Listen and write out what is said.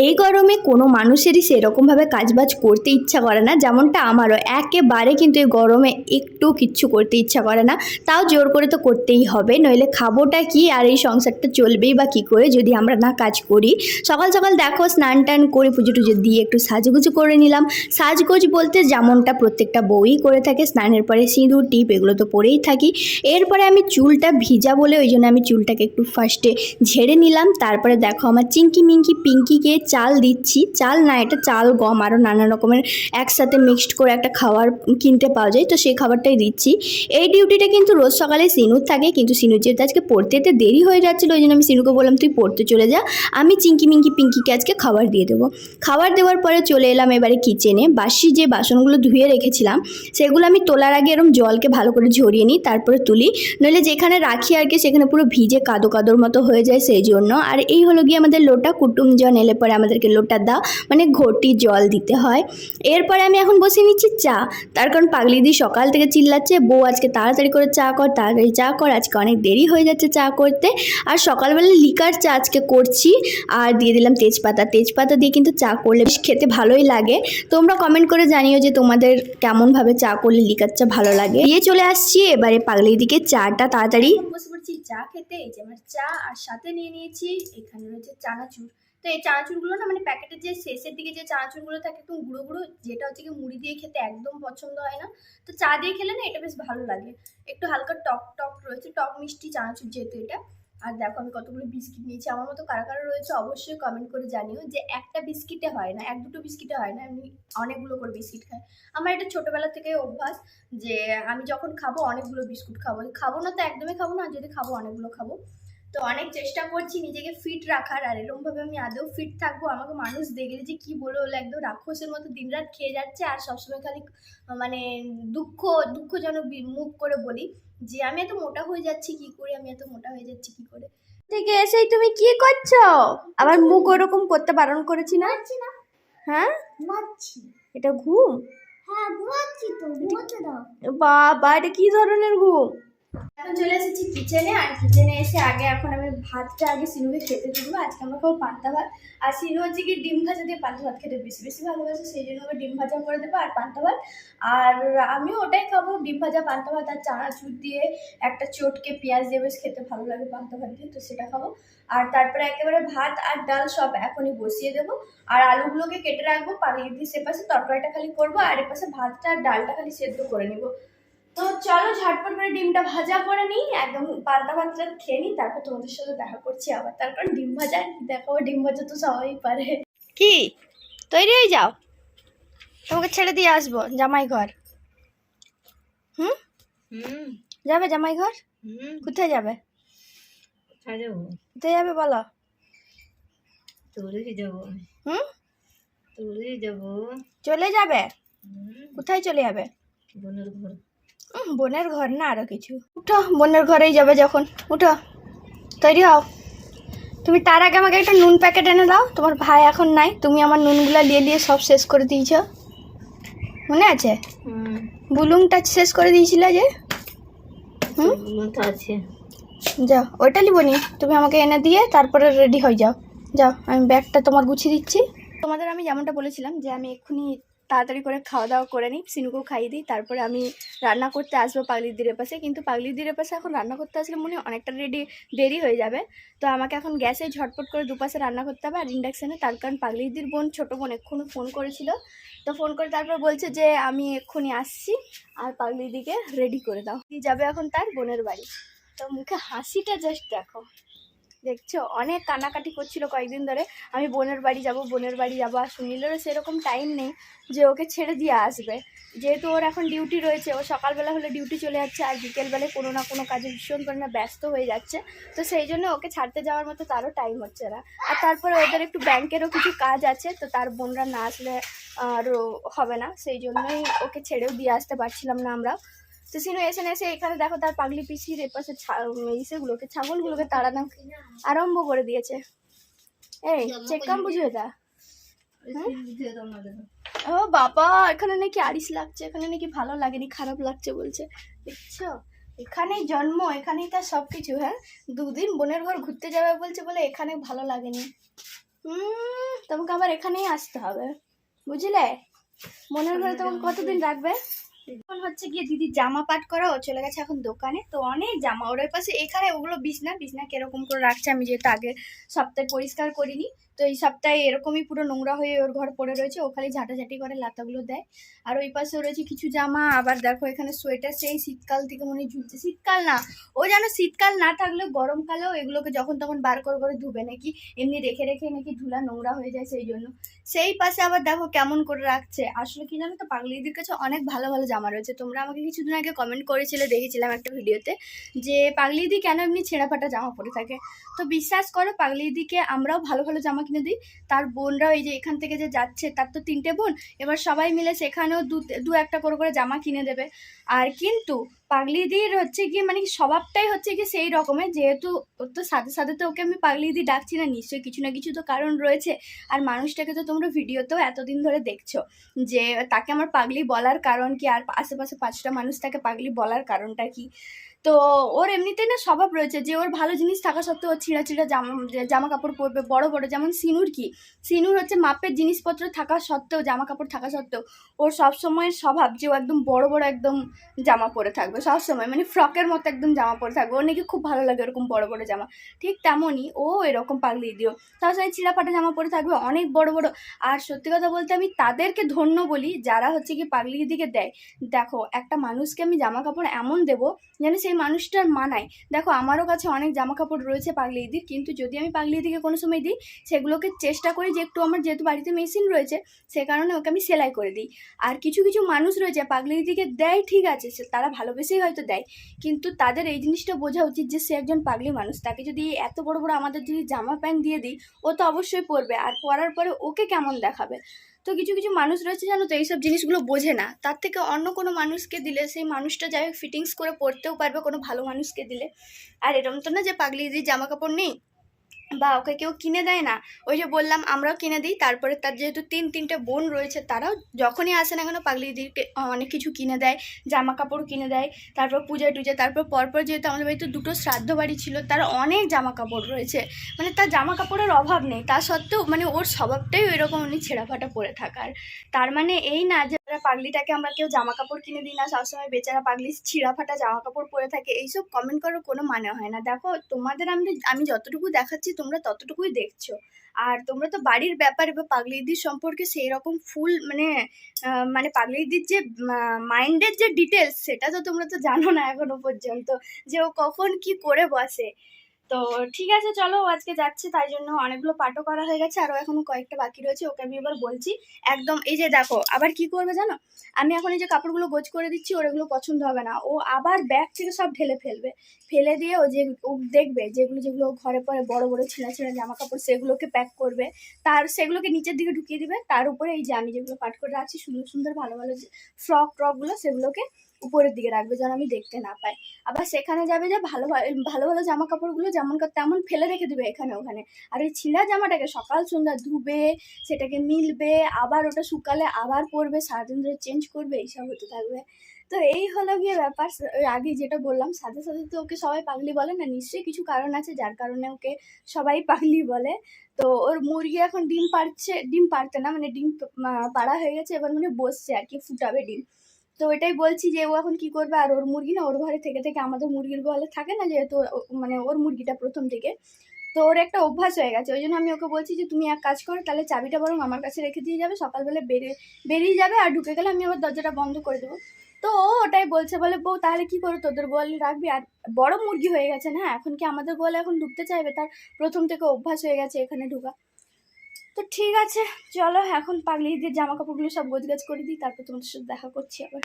এই গরমে কোনো মানুষেরই সেরকমভাবে কাজবাজ করতে ইচ্ছা করে না। যেমনটা আমারও। একেবারে কিন্তু এই গরমে একটু কিচ্ছু করতে ইচ্ছা করে না। তাও জোর করে তো করতেই হবে। নইলে খাবোটা কি আর এই সংসারটা চলবেই বা কী করে যদি আমরা না কাজ করি? সকাল সকাল দেখো স্নান টান করে পুজো টুজো দিয়ে একটু সাজগুজু করে নিলাম। সাজগোজ বলতে যেমনটা প্রত্যেকটা বউই করে থাকে, স্নানের পরে সিঁদুর, টিপ এগুলো তো পরেই থাকি। এরপরে আমি চুলটা ভিজা বলে ওই জন্য আমি চুলটাকে একটু ফার্স্টে ঝেড়ে নিলাম। তারপরে দেখো আমার চিঙ্কি মিঙ্কি পিঙ্কিকে চাল দিচ্ছি। চাল না, এটা চাল, গম আরও নানা রকমের একসাথে মিক্সড করে একটা খাবার কিনতে পাওয়া যায়। তো সেই খাবারটাই দিচ্ছি। এই ডিউটিটা কিন্তু রোজ সকালে সিনুর থাকে, কিন্তু সিনুর যেহেতু আজকে পড়তে যেতে দেরি হয়ে যাচ্ছিল, ওই জন্য আমি সিনুকে বললাম, তুই পড়তে চলে যা। আমি চিঙ্কি মিঙ্কি পিঙ্কিকে আজকে খাবার দিয়ে দেবো। খাবার দেওয়ার পরে চলে এলাম এবারে কিচেনে বাসি যে বাসনগুলো ধুয়ে রেখেছিলাম, সেগুলো আমি তোলার আগে এরকম জলকে ভালো করে ঝরিয়ে নিই, তারপরে তুলি। নইলে যেখানে রাখি আর কি, সেখানে পুরো ভিজে কাদো কাদোর মতো হয়ে যায় সেই জন্য। আর এই হলো গিয়ে আমাদের লোটা কুটুমজন এলে পরে আমাদেরকে লোটা দাও মানে ঘটি জল দিতে হয়। এরপরে আমি এখন বসে নিচ্ছি চা। তার কারণ পাগলিদি সকাল থেকে চিল্লাচ্ছে, বউ আজকে তাড়াতাড়ি করে চা কর, তাড়াতাড়ি চা কর, আজকে অনেক দেরি হয়ে যাচ্ছে চা করতে। আর সকালবেলা লিকার চা আজকে করছি, আর দিয়ে দিলাম তেজপাতা। তেজপাতা দিয়ে কিন্তু চা করলে বেশ খেতে ভালোই লাগে। তোমরা কমেন্ট করে জানিও যে তোমাদের কেমনভাবে চা করলে লিকার চা ভালো লাগে। দিয়ে চলে আসছি, এবারে পাগলির দিকে চাটা তাড়াতাড়ি বসে চা খেতে, এই যে আমার চা, আর সাথে নিয়ে নিয়েছি, এখানে রয়েছে চানাচুর। তো এই চানাচুরগুলো না মানে প্যাকেটের যে শেষের দিকে যে চানাচুরগুলো থাকে একটু গুঁড়ো গুঁড়ো, যেটা হচ্ছে কি মুড়ি দিয়ে খেতে একদম পছন্দ হয় না। তো চা দিয়ে খেলে না এটা বেশ ভালো লাগে। একটু হালকা টক টক রয়েছে, টক মিষ্টি চানাচুর যেহেতু এটা। আর দেখো, আমি কতগুলো বিস্কিট নিয়েছি। আমার মতো কারা কারা রয়েছে অবশ্যই কমেন্ট করে জানিও যে একটা বিস্কিটে হয় না, এক দুটো বিস্কিটে হয় না আমি অনেকগুলো করে বিস্কিট খাই আমার এটা ছোটোবেলা থেকে অভ্যাস যে আমি যখন খাব, অনেকগুলো বিস্কুট খাব। খাব না তো একদমই খাব না আর যদি খাব, অনেকগুলো খাব। তো অনেক চেষ্টা করছি নিজেকে ফিট রাখার আর এরকমভাবে আমি আদৌ ফিট থাকব? আমাকে মানুষ দেখলে যে কী বলে হলো একদম রাক্ষসের মতো দিনরাত খেয়ে যাচ্ছে আর সবসময় খালি মানে দুঃখ দুঃখজনক মুখ করে বলি যে আমি এত মোটা হয়ে যাচ্ছি কি করে আমি এত মোটা হয়ে যাচ্ছি কি করে? থেকে এসেই তুমি কি করছ? আবার মুখ ওরকম করতে বারণ করেছি না? হ্যাঁ? এটা ঘুম? হ্যাঁ ঘুমাচ্ছি তো ঘুমাতে দাও। বাবা এটা কি ধরনের ঘুম? এখন চলে এসেছি কিচেনে আর কিচেনে এসে আগে এখন আমি ভাতটা আগে সিনুকে খেতে দেবো। আজকে আমরা খাব পান্তা ভাত আর সিনু হচ্ছে কি ডিম ভাজা দিয়ে পান্তা ভাত খেতে বেশি বেশি ভালোবাসে। সেই জন্য ওকে ডিম ভাজা করে দেবো আর পান্তা ভাত। আর আমিও ওটাই খাব ডিম ভাজা, পান্তা ভাত আর চানাচুর দিয়ে একটা চটকে পেঁয়াজ দিয়ে বেশ খেতে ভালো লাগে পান্তা ভাত দিয়ে, তো সেটা খাব। আর তারপরে একেবারে ভাত আর ডাল সব এখনই বসিয়ে দেবো। আর আলুগুলোকে কেটে রাখব পালিয়ে দিয়ে সে পাশে তরকারিটা খালি করব। আর এপাশে ভাতটা আর ডালটা খালি সেদ্ধ করে নেব। তো চলো ঝটপট করে ডিমটা ভাজা করে নিই একদম পান্তা ভাতটা খেয়ে নিই তারপর তোমাদের সাথে দেখা করছি আবার। তারপর ডিম ভাজা দেখো ডিম ভাজা তো সবাই পারে। কি? তৈরি হয়ে যাও। তোমাকে ছেড়ে দিয়ে আসব জামাই ঘর। হুম? হুম। যাবে জামাই ঘর? হুম। কোথায় যাবে? কোথায় যাবে? বলো। যাব। হুম? যাব। চলে যাবে? কোথায় চলে যাবে? বোনের ঘর বোনের ঘর না আরও কিছু। উঠো বোনের ঘরেই যাবে যখন। উঠো তৈরি হও। তুমি তার আগে আমাকে একটা নুন প্যাকেট এনে দাও। তোমার ভাই এখন নাই। তুমি আমার নুনগুলো নিয়ে নিয়ে সব শেষ করে দিয়েছ। মনে আছে? বুলুংটা শেষ করে দিয়েছিলে যে? হুম? আছে। যাও ওইটা নিবনি তুমি আমাকে এনে দিয়ে তারপরে রেডি হয়ে যাও। যাও আমি ব্যাগটা তোমার গুছিয়ে দিচ্ছি। তোমাদের আমি যেমনটা বলেছিলাম যে আমি এক্ষুনি তাড়াতাড়ি করে খাওয়া দাওয়া করে নিই সিনুকেও খাইয়ে দিই, তারপরে আমি রান্না করতে আসব পাগলির দিনের পাশে। কিন্তু পাগলির দিনের পাশে এখন রান্না করতে আসলে মনে অনেকটা রেডি দেরি হয়ে যাবে। তো আমাকে এখন গ্যাসে ঝটপট করে দুপাশে রান্না করতে হবে, আর ইন্ডাকশানে তার কারণ পাগলিদির বোন, ছোটো বোন এক্ষুনি ফোন করেছিল। তো ফোন করে তারপর বলছে যে, আমি এক্ষুনি আসছি, আর পাগলিদিকে রেডি করে দাও। যাবে এখন তার বোনের বাড়ি। তো মুখে হাসিটা জাস্ট দেখো। দেখছ? অনেক কানাকাটি করছিল কয়েকদিন ধরে। আমি বোনের বাড়ি যাব, বোনের বাড়ি যাব। আর সুনীলেরও সেরকম টাইম নেই যে ওকে ছেড়ে দিয়ে আসবে। যেহেতু ওর এখন ডিউটি রয়েছে, ও সকালবেলা হলে ডিউটি চলে যাচ্ছে আর বিকেলবেলায় কোনো না কোনো কাজে ভীষণ পরিমাণে ব্যস্ত হয়ে যাচ্ছে। তো সেই জন্য ওকে ছাড়তে যাওয়ার মতো তারও টাইম হচ্ছে না। আর তারপরে ওদের একটু ব্যাংকেরও কিছু কাজ আছে, তো তার বোনরা না আসলে আরও হবে না। সেই জন্যই ওকে ছেড়েও দিয়ে আসতে পারছিলাম না আমরা। তো সিনু এসে এসে এখানে দেখো তার পাগলি পিসির এপাশে ইসেগুলোকে ছাগলগুলোকে তাড়ানো আরম্ভ করে দিয়েছে। এই চেকাম বুঝি এটা? ও বাবা এখানে নাকি আড়িস লাগছে এখানে নাকি ভালো লাগেনি খারাপ লাগছে বলছে। দেখছ? এখানেই জন্ম এখানেই তার সব কিছু হ্যাঁ? দুদিন বোনের ঘর ঘুরতে যাবে বলছে বলে এখানে ভালো লাগেনি। হুম তোমাকে আবার এখানেই আসতে হবে। বুঝলে? মনের ঘরে তোমাকে কতদিন রাখবে? এখন হচ্ছে গিয়ে দিদি জামা পাট করা, ও চলে গেছে এখন দোকানে। তো অনেক জামা, ওর পাশে এখানে ওগুলো বিছনা বিছনা কীরকম করে রাখছে আমি যেহেতু আগে সপ্তাহে পরিষ্কার করিনি। তো এই সপ্তাহে এরকমই পুরো নোংরা হয়ে ওর ঘর পড়ে রয়েছে, ও খালি ঝাঁটাঝাঁটি করে লাতাগুলো দেয়। আর ওই পাশে রয়েছে কিছু জামা, আবার দেখো এখানে সোয়েটার সেই শীতকাল থেকে মনে ঝুলছে। শীতকাল না, ও যেন শীতকাল না থাকলে গরমকালেও এগুলোকে যখন তখন বার করে করে ধুবে নাকি, এমনি রেখে রেখে নাকি ধুলা নোংরা হয়ে যায় সেই জন্য। সেই পাশে আবার দেখো কেমন করে রাখছে, আসলে কি জানো তো, পাগলিদির কাছে অনেক ভালো ভালো জামা রয়েছে। তোমরা আমাকে কিছুদিন আগে কমেন্ট করেছিলে, দেখেছিলাম একটা ভিডিওতে, যে পাগলি পাগলিদি কেন এমনি ছেঁড়া ফাটা জামা পরে থাকে? তো বিশ্বাস করো, পাগলিদিকে আমরাও ভালো ভালো জামা কিনে দিই। তার বোনরাও এই যে এখান থেকে যে যাচ্ছে, তার তো তিনটে বোন, এবার সবাই মিলে সেখানেও দু দু একটা করে করে জামা কিনে দেবে। আর কিন্তু পাগলিদির হচ্ছে কি মানে কি স্বভাবটাই হচ্ছে কি সেই রকমের যেহেতু ওর তো সাথে সাথে তো ওকে আমি পাগলি পাগলিদি ডাকছি না, নিশ্চয়ই কিছু না কিছু তো কারণ রয়েছে। আর মানুষটাকে তো তোমরা ভিডিওতেও এতদিন ধরে দেখছ যে তাকে আমার পাগলি বলার কারণ কি? আর আশেপাশে পাঁচটা মানুষ তাকে পাগলি বলার কারণটা কি? তো ওর এমনিতে না স্বভাব রয়েছে যে ওর ভালো জিনিস থাকা সত্ত্বেও ছিঁড়া ছিঁড়া জামা জামা কাপড় পরবে, বড় বড় যেমন সিনুর কি? সিনুর হচ্ছে মাপের জিনিসপত্র থাকা সত্ত্বেও জামা কাপড় থাকা সত্ত্বেও ওর সবসময় স্বভাব যে ও একদম বড় বড় একদম জামা পরে থাকবে, সবসময় মানে ফ্রকের মতো একদম জামা পরে থাকবে। ওর নাকি খুব ভালো লাগে ওরকম বড় বড় জামা। ঠিক তেমনই ও এরকম পাগলি দিও তার সাথে চিরাপাটা জামা পরে থাকবে, অনেক বড় বড়। আর সত্যি কথা বলতে আমি তাদেরকে ধন্য বলি, যারা হচ্ছে কি পাগলি দিকে দেয়। দেখো, একটা মানুষকে আমি জামা কাপড় এমন দেবো যেন সেই মানুষটার মানায়। দেখো, আমারও কাছে অনেক জামা কাপড় রয়েছে পাগলি দিদির, কিন্তু যদি আমি পাগলি দিকে কোনো সময় দিই, সেগুলোকে চেষ্টা করি যে একটু আমার যেহেতু বাড়িতে মেশিন রয়েছে, সে কারণে ওকে আমি সেলাই করে দিই। আর কিছু কিছু মানুষ রয়েছে, পাগলি দিদিকে দেয়, ঠিক আছে, সে তারা ভালোবেসেই হয়তো দেয়, কিন্তু তাদের এই জিনিসটা বোঝা উচিত যে সে একজন পাগলি মানুষ। তাকে যদি এত বড় বড় আমাদের যদি জামা প্যান্ট দিয়ে দিই, ও তো অবশ্যই পরবে। আর পরার পরে ওকে কেমন দেখাবে? তো কিছু কিছু মানুষ রয়েছে জানো তো, এইসব জিনিসগুলো বোঝে না। তার থেকে অন্য কোনো মানুষকে দিলে, সেই মানুষটা যাই ফিটিংস করে পরতেও পারবে কোনো ভালো মানুষকে দিলে। আর এরকম তো না যে পাগলি দিদির জামা কাপড় নেই? বা ওকে কেউ কিনে দেয় না। ওই যে বললাম, আমরাও কিনে দিই। তারপরে তার যেহেতু তিন, তিনটে বোন রয়েছে, তারাও যখনই আসে না কেন পাগলি দিদিকে অনেক কিছু কিনে দেয় জামা কাপড় কিনে দেয়, তারপর পূজা টুজা তারপর পরপর যেহেতু আমাদের বাড়িতে দুটো শ্রাদ্ধ বাড়ি ছিল, তার অনেক জামা কাপড় রয়েছে। মানে তার জামা কাপড়ের অভাব নেই। তা সত্ত্বেও মানে ওর স্বভাবটাই ওই রকম উনি ছেঁড়া ফাটা পরে থাকার। তার মানে এই না যে পাগলিটাকে আমরা কেউ জামা কাপড় কিনে দিই না, সবসময় বেচারা পাগলি ছিঁড়া ফাটা জামা কাপড় পরে থাকে, এইসব কমেন্ট করার কোনো মানে হয় না। দেখো, তোমাদের আমি আমি যতটুকু দেখাচ্ছি, তোমরা ততটুকুই দেখছ। আর তোমরা তো বাড়ির ব্যাপারে বা পাগলিদির সম্পর্কে সেই রকম ফুল মানে মানে পাগলিদির যে মাইন্ডের যে ডিটেলস সেটা তো তোমরা তো জানো না এখনও পর্যন্ত যে ও কখন কি করে বসে। তো ঠিক আছে, চলো আজকে যাচ্ছে। তাই জন্য অনেকগুলো পাটও করা হয়ে গেছে, আরও এখনও কয়েকটা বাকি রয়েছে, ওকে আমি এবার বলছি। একদম, এই যে দেখো, আবার কি করবে জানো? আমি এখন এই যে কাপড়গুলো গোছ করে দিচ্ছি, ওর এগুলো পছন্দ হবে না। ও আবার ব্যাগ থেকে সব ঢেলে ফেলবে। ফেলে দিয়ে ও যে, ও দেখবে যেগুলো যেগুলো ঘরে পরে বড় বড় ছেঁড়া ছেঁড়া জামা কাপড় সেগুলোকে প্যাক করবে। তার, সেগুলোকে নিচের দিকে ঢুকিয়ে দিবে। তার উপরে এই যে আমি যেগুলো পাট করে রাখছি, সুন্দর সুন্দর, ভালো ভালো ফ্রক ট্রকগুলো সেগুলোকে উপরের দিকে রাখবে যেন আমি দেখতে না পাই। আবার সেখানে যাবে যে ভালো ভালো ভালো জামা কাপড়গুলো যেমন তেমন ফেলে রেখে দেবে এখানে ওখানে। আর ওই ছিঁড়া জামাটাকে সকাল সন্ধ্যা ধুবে, সেটাকে মিলবে, আবার ওটা শুকালে আবার পরবে, সারাদিন ধরে চেঞ্জ করবে, এইসব হতে থাকবে। তো এই হলো গিয়ে ব্যাপার। আগে যেটা বললাম, সাথে সাথে তো ওকে সবাই পাগলি বলে না, নিশ্চয়ই কিছু কারণ আছে যার কারণে ওকে সবাই পাগলি বলে। তো ওর মুরগি এখন ডিম পাড়ছে, ডিম পাড়তে না মানে ডিম পাড়া হয়ে গেছে, এবার মানে বসছে আর কি, ফুটাবে ডিম। তো এটাই বলছি যে ও এখন কি করবে? আর ওর মুরগি না, ওর ঘরে থেকে থেকে আমাদের মুরগির গোয়ালে থাকে না যেহেতু মানে ওর মুরগিটা প্রথম থেকে। তো ওর একটা অভ্যাস হয়ে গেছে, ওই জন্য আমি ওকে বলছি যে, তুমি এক কাজ করো, তাহলে চাবিটা বরং আমার কাছে রেখে দিয়ে যাবে, সকালবেলা বেরিয়ে বেরিয়ে যাবে আর ঢুকে গেলে আমি আবার দরজাটা বন্ধ করে দেবো। তো ও ওটাই বলছে, বলে, বউ, তাহলে কি করে, তোদের গোয়ালে রাখবি? আর বড় মুরগি হয়ে গেছে না, এখন কি আমাদের গোয়ালে এখন ঢুকতে চাইবে? তার প্রথম থেকে অভ্যাস হয়ে গেছে এখানে ঢুকা। তো ঠিক আছে, চলো এখন পাগলি দিয়ে জামা কাপড়গুলো সব গোজগাজ করে দিই, তারপর তোমাদের সাথে দেখা করছি আবার।